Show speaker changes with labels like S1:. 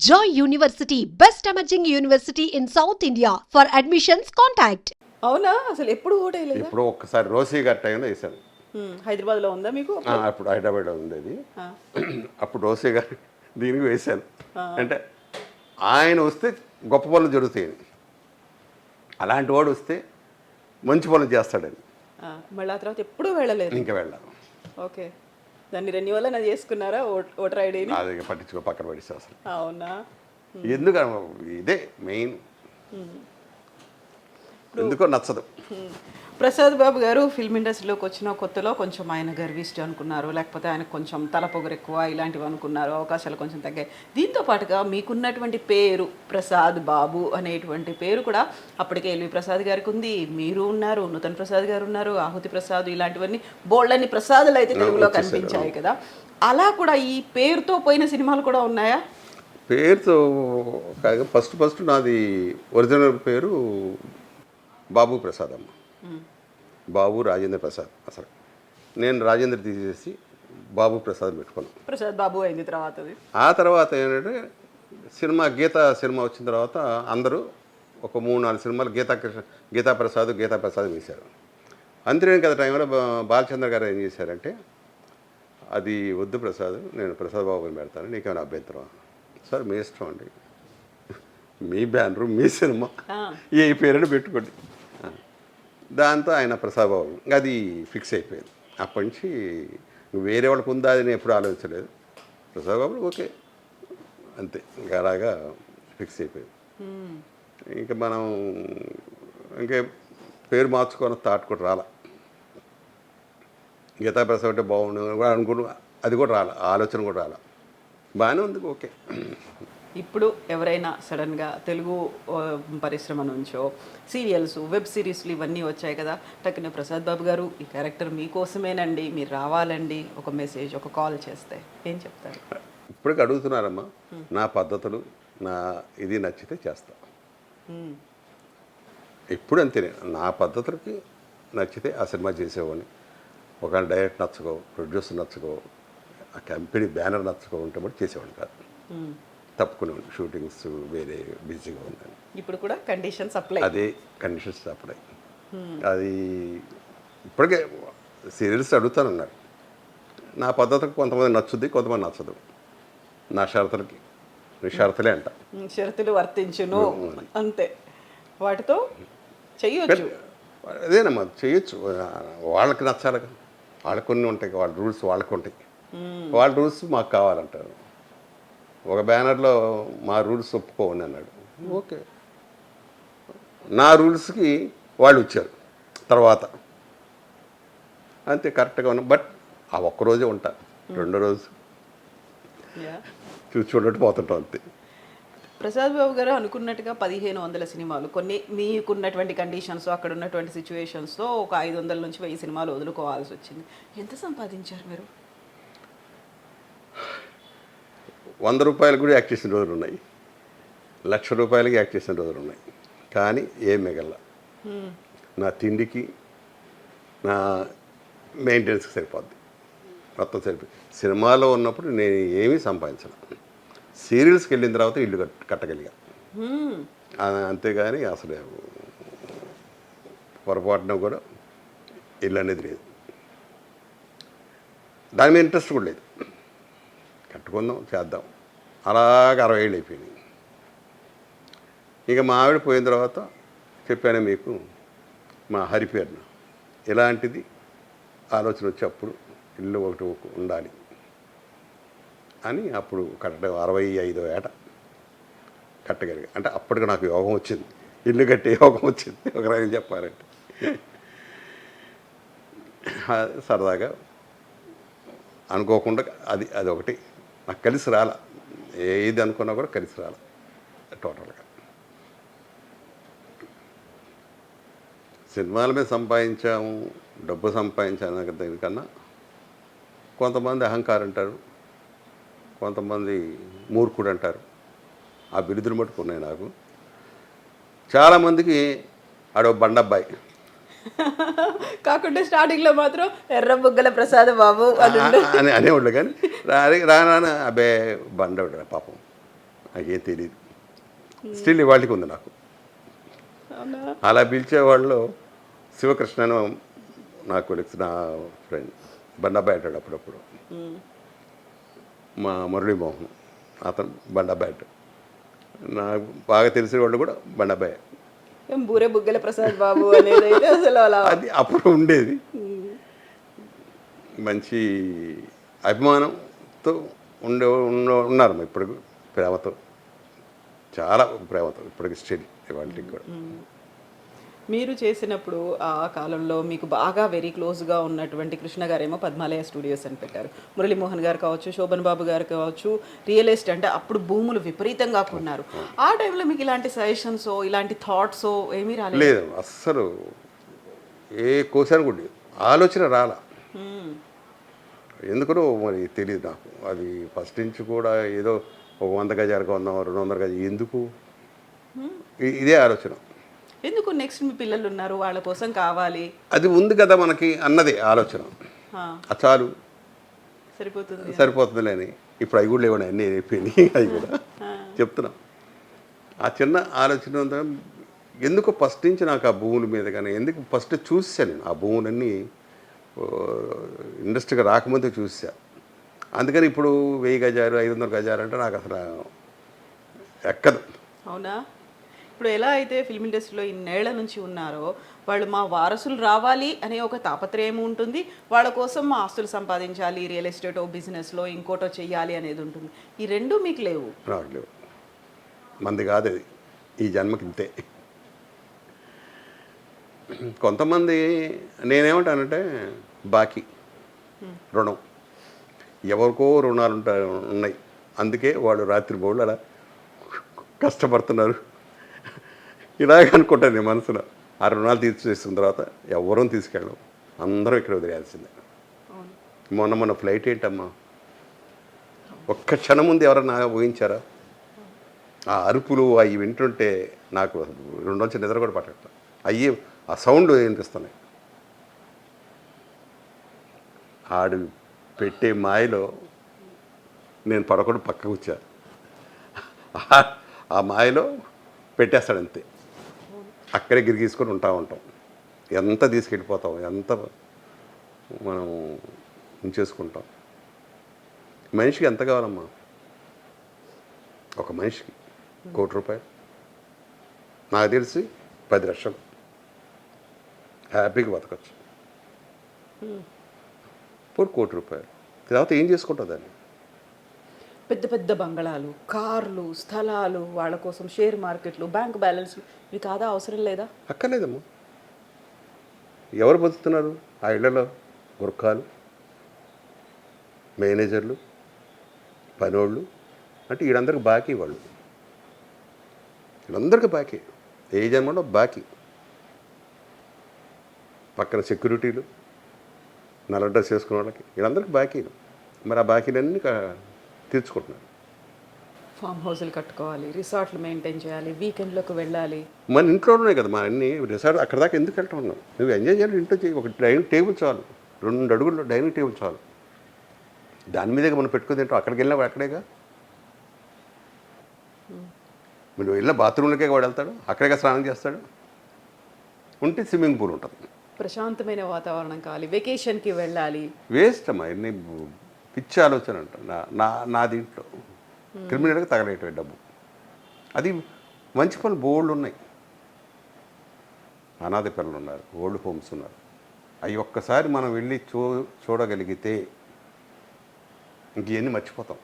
S1: Joy University, best emerging university in South India. For admissions, contact.
S2: అవునా? అసలు ఎప్పుడు vote వేయలేదా?
S3: ఇప్పుడు ఒక్కసారి రోసీ గారి టైంలో వేసాను
S2: హైదరాబాద్లో ఉందా మీకు
S3: ఆ, అప్పుడు? హైదరాబాద్లో ఉండేది. అప్పుడు రోసీ గారు దీనికి వేశాను. అంటే ఆయన వస్తే గొప్ప పనులు జరుగుతాయని అలాంటి వాడు వస్తే మంచి పనులు చేస్తాడని.
S2: ఆ, మళ్ళీ ఆ తర్వాత ఎప్పుడూ వెళ్ళలేదు.
S3: ఇంకా వెళ్ళాను.
S2: ఓకే. దాన్ని రెన్యువల్ అయినా చేసుకున్నారా? ఓట్ ఓటర్ ఐడిని
S3: అది పట్టించుకో పక్కన పడిస్తే అసలు.
S2: అవునా?
S3: ఎందుకు ఇదే మెయిన్. ఎందుకో నచ్చదు.
S2: ప్రసాద్ బాబు గారు ఫిల్మ్ ఇండస్ట్రీలోకి వచ్చిన కొత్తలో కొంచెం ఆయన గర్విష్టి అనుకున్నారు లేకపోతే ఆయనకు కొంచెం తలపొగరు ఎక్కువ ఇలాంటివి అనుకున్నారు అవకాశాలు కొంచెం తగ్గాయి. దీంతో పాటుగా మీకున్నటువంటి పేరు ప్రసాద్ బాబు అనేటువంటి పేరు కూడా అప్పటికే ఎల్వి ప్రసాద్ గారికి ఉంది. మీరు ఉన్నారు నూతన్ ప్రసాద్ గారు ఉన్నారు ఆహుతి ప్రసాద్ ఇలాంటివన్నీ బోల్డన్ని ప్రసాదులు అయితే తెలుగులో కనిపించాయి కదా. అలా కూడా ఈ పేరుతో పోయిన సినిమాలు కూడా ఉన్నాయా?
S3: పేరుతో కాగా ఫస్ట్ ఫస్ట్ నాది ఒరిజినల్ పేరు బాబు ప్రసాద్ అమ్మ బాబు రాజేంద్ర ప్రసాద్ అసలు. నేను రాజేంద్ర తీసేసి బాబు ప్రసాద్ పెట్టుకున్నాను
S2: ప్రసాద్ బాబు అయింది తర్వాత.
S3: ఆ తర్వాత ఏంటంటే సినిమా గీత సినిమా వచ్చిన తర్వాత అందరూ ఒక మూడు నాలుగు సినిమాలు గీతా కృష్ణ గీతా ప్రసాద్ గీతా ప్రసాద్ వేశారు. అంతేనే కదా టైంలో బాలచంద్ర గారు ఏం చేశారంటే అది వద్దు ప్రసాద్ నేను ప్రసాద్ బాబుని పెడతాను నీకేమైనా అభ్యంతరం? సార్ మీ ఇష్టం అండి. మీ బ్యానరు మీ సినిమా. ఏ పేరుని పెట్టుకోండి. దాంతో ఆయన ప్రసాద్ బాబు ఇంకా అది ఫిక్స్ అయిపోయింది. అప్పటి నుంచి వేరే వాళ్ళకు ఉందా అని ఎప్పుడు ఆలోచించలేదు. ప్రసాద్ బాబు ఓకే. అంతే. ఇంకా అలాగా ఫిక్స్ అయిపోయింది. ఇంకా మనం ఇంకే పేరు మార్చుకొని థాట్ కూడా రాలా. గీతా ప్రసాద్ అంటే బాగుండు అనుకున్నా అది కూడా రాలా. ఆలోచన కూడా రాలా. బాగానే ఉంది ఓకే.
S2: ఇప్పుడు ఎవరైనా సడన్గా తెలుగు పరిశ్రమ నుంచో సీరియల్స్ వెబ్ సిరీస్లు ఇవన్నీ వచ్చాయి కదా టక్కున ప్రసాద్ బాబు గారు ఈ క్యారెక్టర్ మీకోసమేనండి మీరు రావాలండి ఒక మెసేజ్ ఒక కాల్ చేస్తే ఏం చెప్తారు?
S3: ఇప్పటికి అడుగుతున్నారమ్మా నా పద్ధతులు నా ఇది నచ్చితే చేస్తా. ఎప్పుడు అంతేనే నా పద్ధతులకి నచ్చితే ఆ సినిమా చేసేవాడిని. ఒక డైరెక్ట్ నచ్చకో ప్రొడ్యూసర్ నచ్చకో ఆ కంపెనీ బ్యానర్ నచ్చకో ఉంటే కూడా చేసేవాడిని కాదు.
S2: హ్మ్.
S3: తప్పుకునేవాడిని షూటింగ్స్ వేరే బిజీగా ఉందని.
S2: ఇప్పుడు కూడా కండిషన్స్ అప్లై
S3: అదే కండిషన్స్ అప్పుడే అది ఇప్పటికే సీరియల్స్ అడుగుతానన్నారు. నా పద్ధతికి కొంతమంది నచ్చుద్ది కొంతమంది నచ్చదు. నా షరతులకి షరతులే అంట.
S2: షరతులు వర్తించును. అంతే. వాటితో చెయ్యొచ్చు.
S3: అదేనమ్మా చేయొచ్చు వాళ్ళకి నచ్చాలి కదా. వాళ్ళకి కొన్ని ఉంటాయి వాళ్ళ రూల్స్ వాళ్ళకి ఉంటాయి వాళ్ళ రూల్స్ మాకు కావాలంటారు. ఒక బ్యానర్లో మా రూల్స్ ఒప్పుకోండి అన్నాడు. ఓకే. నా రూల్స్కి వాళ్ళు వచ్చారు తర్వాత. అంతే కరెక్ట్గా ఉన్నా బట్ ఆ ఒక్కరోజే ఉంటా రెండో రోజు.
S2: యా
S3: చూసి చూడట్టు పోతుంటాం అంతే.
S2: ప్రసాద్ బాబు గారు అనుకున్నట్టుగా పదిహేను వందల సినిమాలు కొన్ని మీకున్నటువంటి కండిషన్స్ అక్కడ ఉన్నటువంటి సిచ్యువేషన్స్తో ఒక ఐదు వందల నుంచి వెయ్యి సినిమాలు వదులుకోవాల్సి వచ్చింది. ఎంత సంపాదించారు మీరు?
S3: వంద రూపాయలు కూడా యాక్ట్ చేసిన రోజులు ఉన్నాయి. లక్ష రూపాయలకి యాక్ట్ చేసిన రోజులు ఉన్నాయి. కానీ ఏం మిగల. నా తిండికి నా మెయింటెనెన్స్కి సరిపోద్ది. మొత్తం సరిపోయి సినిమాలో ఉన్నప్పుడు నేను ఏమీ సంపాదించను. సీరియల్స్కి వెళ్ళిన తర్వాత ఇల్లు కట్ కట్టగలిగా. ఆ, అంతేగాని అసలు పొరపాటున కూడా ఇల్లు అనేది లేదు. దాని మీద ఇంట్రెస్ట్ కూడా లేదు. కట్టుకుందాం చేద్దాం. అలాగ అరవై ఏళ్ళు అయిపోయినాయి. ఇక మా ఆవిడ పోయిన తర్వాత చెప్పాను మీకు మా హరిపేరున ఇలాంటిది ఆలోచన వచ్చి అప్పుడు ఇల్లు ఒకటి ఉండాలి అని అప్పుడు కట్టడం అరవై ఐదో ఏట కట్టగలిగా. అంటే అప్పటికి నాకు యోగం వచ్చింది. ఇల్లు కట్టే యోగం వచ్చింది. ఒక రకంగా చెప్పాలంటే. సరదాగా అనుకోకుండా అది అది ఒకటి. నాకు కలిసి రాల. ఏది అనుకున్నా కూడా కలిసి రాల. టోటల్గా. సినిమాల మీద సంపాదించాము డబ్బు సంపాదించాము అనే దానికన్నా కొంతమంది అహంకారం అంటారు కొంతమంది మూర్ఖుడు అంటారు ఆ బిరుదులు మట్టుకు ఉన్నాయి నాకు. చాలామందికి ఆడో బండబ్బాయి.
S2: కాకుంటే స్టార్టింగ్లో మాత్రం ఎర్ర బుగ్గల ప్రసాద్ బాబు అని ఉండు.
S3: అని అనేవాళ్ళు కానీ రాని రానా అబ్బే బండవుడు పాపం. నాకేం తెలియదు స్టిల్ ఇవాళకి ఉంది నాకు. అలా పిలిచేవాళ్ళు శివకృష్ణ అని నా కొలిక్స్ నా ఫ్రెండ్ బండాబాయ్ అంటాడు అప్పుడప్పుడు. మా మురళీమోహన్ అతను అంటాడు. నాకు బాగా తెలిసిన వాళ్ళు కూడా బండాబాయ్
S2: ఏం బూరే బుగ్గల ప్రసాద్ బాబు అనేది అయితే అసలు అలా
S3: అది అప్పుడు ఉండేది. మంచి అభిమానంతో ఉండే ఉన్న- ఉన్నారు ఇప్పుడు ప్రేమతో. చాలా ప్రేమతో ఇప్పటికి స్టిల్ ఇవాళకి కూడా.
S2: మీరు చేసినప్పుడు ఆ కాలంలో మీకు బాగా వెరీ క్లోజ్గా ఉన్నటువంటి కృష్ణ గారేమో పద్మాలయ స్టూడియోస్ అని పెట్టారు. మురళీమోహన్ గారు కావచ్చు శోభన్ బాబు గారు కావచ్చు రియల్ ఎస్టేట్ అంటే అప్పుడు భూములు విపరీతంగా కొన్నారు. ఆ టైంలో మీకు ఇలాంటి సజెషన్స్ ఇలాంటి థాట్స్ ఏమీ రాలేదు?
S3: లేదు అస్సలు ఏ కోసాను కూడా. ఆలోచన రాలా. ఎందుకనో మరి తెలియదు నాకు. అది ఫస్ట్ నుంచి కూడా ఏదో ఒక వంద గజాలకు వందాం రెండు వందల గజ ఎందుకు? ఇ- ఇదే ఆలోచన.
S2: ఎందుకు నెక్స్ట్ మీ పిల్లలు ఉన్నారు? వాళ్ళ కోసం కావాలి.
S3: అది ఉంది కదా మనకి అన్నది ఆలోచన. చాలు.
S2: సరిపోతుంది
S3: సరిపోతుందిలే అని ఇప్పుడు అవి కూడా లేవండి అన్నీ అయిపోయినాయి. అవి కూడా. చెప్తున్నాం. ఆ చిన్న ఆలోచన ఎందుకు ఫస్ట్ నుంచి నాకు ఆ భూముల మీద కానీ ఎందుకు ఫస్ట్ చూసాను ఆ భూములన్నీ? ఓ, ఇండస్ట్రీగా రాకముందే చూసా. అందుకని ఇప్పుడు వెయ్యి గజాలు ఐదు వందల గజాలు అంటే నాకు అసలు ఎక్కదు.
S2: అవునా? ఇప్పుడు ఎలా అయితే ఫిల్మ్ ఇండస్ట్రీలో ఇన్నేళ్ళ నుంచి ఉన్నారో వాళ్ళు మా వారసులు రావాలి అనే ఒక తాపత్రయం ఉంటుంది. వాళ్ళ కోసం మా ఆస్తులు సంపాదించాలి రియల్ ఎస్టేటో బిజినెస్లో ఇంకోటో చెయ్యాలి అనేది ఉంటుంది. ఈ రెండు మీకు లేవు.
S3: రావట్లేవు మంది కాదు అది. ఈ జన్మకి ఇంతే కొంతమంది నేనేమంటానంటే బాకీ రుణం. ఎవరికో రుణాలు ఉన్నాయి. అందుకే వాళ్ళు రాత్రి బోళ్ళు అలా కష్టపడుతున్నారు. ఇలాగ అనుకుంటాను నేను మనసులో. ఆ రుణాలు తీర్చేసిన తర్వాత ఎవరూ తీసుకెళ్ళం అందరం ఇక్కడ వదిలేయాల్సిందే. మొన్న మొన్న ఫ్లైట్ ఏంటమ్మా? ఒక్క క్షణం ముందు ఎవరన్నా ఊహించారా? ఆ అరుపులు అవి వింటుంటే నాకు రెండు రోజులు నిద్ర కూడా పట్టట్ల అయ్యి ఆ సౌండ్ వినిపిస్తున్నాయి. ఆడు పెట్టే మాయలో నేను పడకుండా పక్కకు వచ్చా. ఆ- మాయలో పెట్టేస్తాడు అంతే. అక్కడే గిరిగీసుకొని ఉంటా ఉంటాం. ఎంత తీసుకెళ్ళిపోతాం ఎంత మనం ఉంచేసుకుంటాం. మనిషికి ఎంత కావాలమ్మా? ఒక మనిషికి కోటి రూపాయలు. నాకు తెలిసి పది లక్షలు. హ్యాపీగా బతకచ్చు. ఇప్పుడు కోటి రూపాయలు. తర్వాత ఏం చేసుకుంటుంది దాన్ని?
S2: పెద్ద పెద్ద బంగళాలు కార్లు స్థలాలు వాళ్ళ కోసం షేర్ మార్కెట్లు బ్యాంక్ బ్యాలెన్స్లు ఇవి కాదా అవసరం లేదా?
S3: అక్కర్లేదమ్మా. ఎవరు బతుకుతున్నారు? ఆ ఇళ్ళలో గుర్ఖాలు మేనేజర్లు పనోళ్ళు అంటే వీళ్ళందరికీ బాకీ వాళ్ళు. వీళ్ళందరికీ బాకీ. ఏ జన్మలో బాకీ? పక్కన సెక్యూరిటీలు నల్ల డ్రెస్ వేసుకున్న వాళ్ళకి. వీళ్ళందరికీ బాకీలు. మరి ఆ బాకీలన్నీ తీర్చుకుంటున్నారు.
S2: ఫామ్ హౌస్లు కట్టుకోవాలి రిసార్ట్లు మెయింటైన్ చేయాలి వీకెండ్లోకి వెళ్ళాలి.
S3: మన ఇంట్లోనే కదా మా అన్ని. రిసార్ట్ అక్కడ దాకా ఎందుకు వెళ్తా ఉన్నావు? నువ్వు ఎంజాయ్ చేయాలి ఇంట్లో చేయి ఒక డైనింగ్ టేబుల్ చాలు. రెండు అడుగుల్లో డైనింగ్ టేబుల్ చాలు. దాని మీదే మనం పెట్టుకుని తింటాం. అక్కడికి వెళ్ళినా అక్కడేగా? మీరు వెళ్ళిన బాత్రూమ్లకే వాడు వెళ్తాడు. అక్కడేగా స్నానం చేస్తాడు. ఉంటే స్విమ్మింగ్ పూల్ ఉంటుంది.
S2: ప్రశాంతమైన వాతావరణం కావాలి. వెకేషన్కి వెళ్ళాలి.
S3: వేస్ట్ అమ్మా ఎన్ని పిచ్చి ఆలోచన అంట నా నా నా దీంట్లో. క్రిమినల్గా తగలేటవి డబ్బు. అది మంచి పనులు బోల్డ్ ఉన్నాయి. అనాథ పిల్లలు ఉన్నారు ఓల్డ్ హోమ్స్ ఉన్నారు. అవి ఒక్కసారి మనం వెళ్ళి చూ చూడగలిగితే ఇంక మర్చిపోతాం.